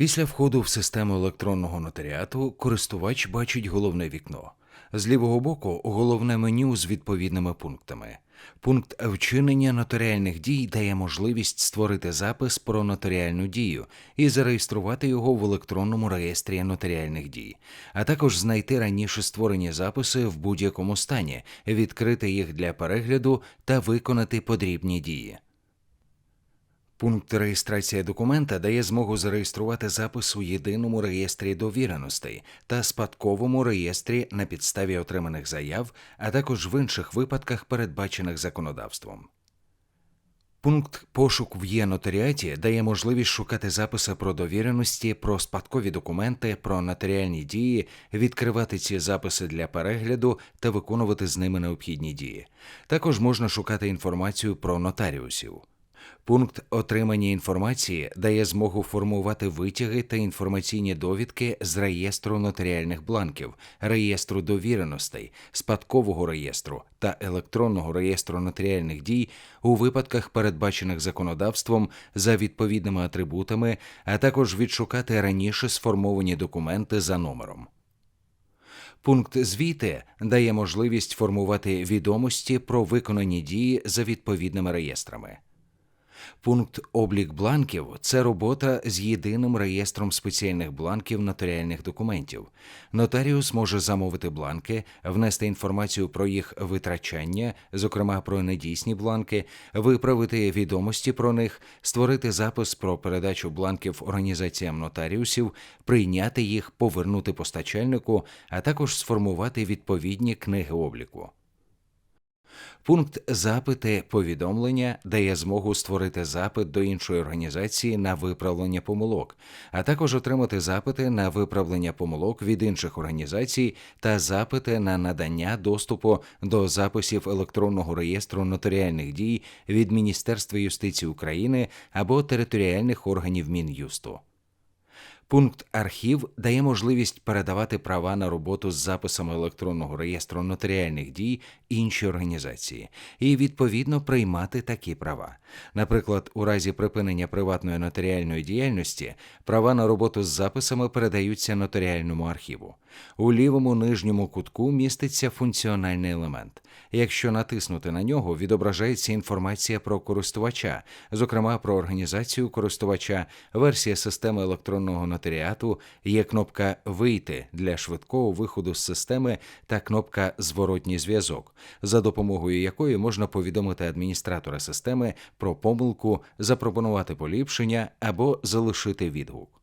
Після входу в систему електронного нотаріату користувач бачить головне вікно. З лівого боку головне меню з відповідними пунктами. Пункт вчинення нотаріальних дій дає можливість створити запис про нотаріальну дію і зареєструвати його в електронному реєстрі нотаріальних дій, а також знайти раніше створені записи в будь-якому стані, відкрити їх для перегляду та виконати потрібні дії. Пункт реєстрація документа дає змогу зареєструвати запис у єдиному реєстрі довіреностей та спадковому реєстрі на підставі отриманих заяв, а також в інших випадках, передбачених законодавством. Пункт пошук в є-нотаріаті дає можливість шукати записи про довіреності, про спадкові документи, про нотаріальні дії, відкривати ці записи для перегляду та виконувати з ними необхідні дії. Також можна шукати інформацію про нотаріусів. Пункт отримання інформації дає змогу формувати витяги та інформаційні довідки з реєстру нотаріальних бланків, реєстру довіреностей, спадкового реєстру та електронного реєстру нотаріальних дій у випадках, передбачених законодавством за відповідними атрибутами, а також відшукати раніше сформовані документи за номером. Пункт звіти дає можливість формувати відомості про виконані дії за відповідними реєстрами. Пункт облік бланків це робота з єдиним реєстром спеціальних бланків нотаріальних документів. Нотаріус може замовити бланки, внести інформацію про їх витрачання, зокрема про недійсні бланки, виправити відомості про них, створити запис про передачу бланків організаціям нотаріусів, прийняти їх, повернути постачальнику, а також сформувати відповідні книги обліку. Пункт запити повідомлення дає змогу створити запит до іншої організації на виправлення помилок, а також отримати запити на виправлення помилок від інших організацій та запити на надання доступу до записів електронного реєстру нотаріальних дій від Міністерства юстиції України або територіальних органів Мін'юсту. Пункт архів дає можливість передавати права на роботу з записами електронного реєстру нотаріальних дій іншій організації і відповідно приймати такі права. Наприклад, у разі припинення приватної нотаріальної діяльності права на роботу з записами передаються нотаріальному архіву. У лівому нижньому кутку міститься функціональний елемент. Якщо натиснути на нього, відображається інформація про користувача, зокрема про організацію користувача, версія системи електронного нотаріату, є кнопка Вийти для швидкого виходу з системи та кнопка Зворотній зв'язок, за допомогою якої можна повідомити адміністратора системи про помилку, запропонувати поліпшення або залишити відгук.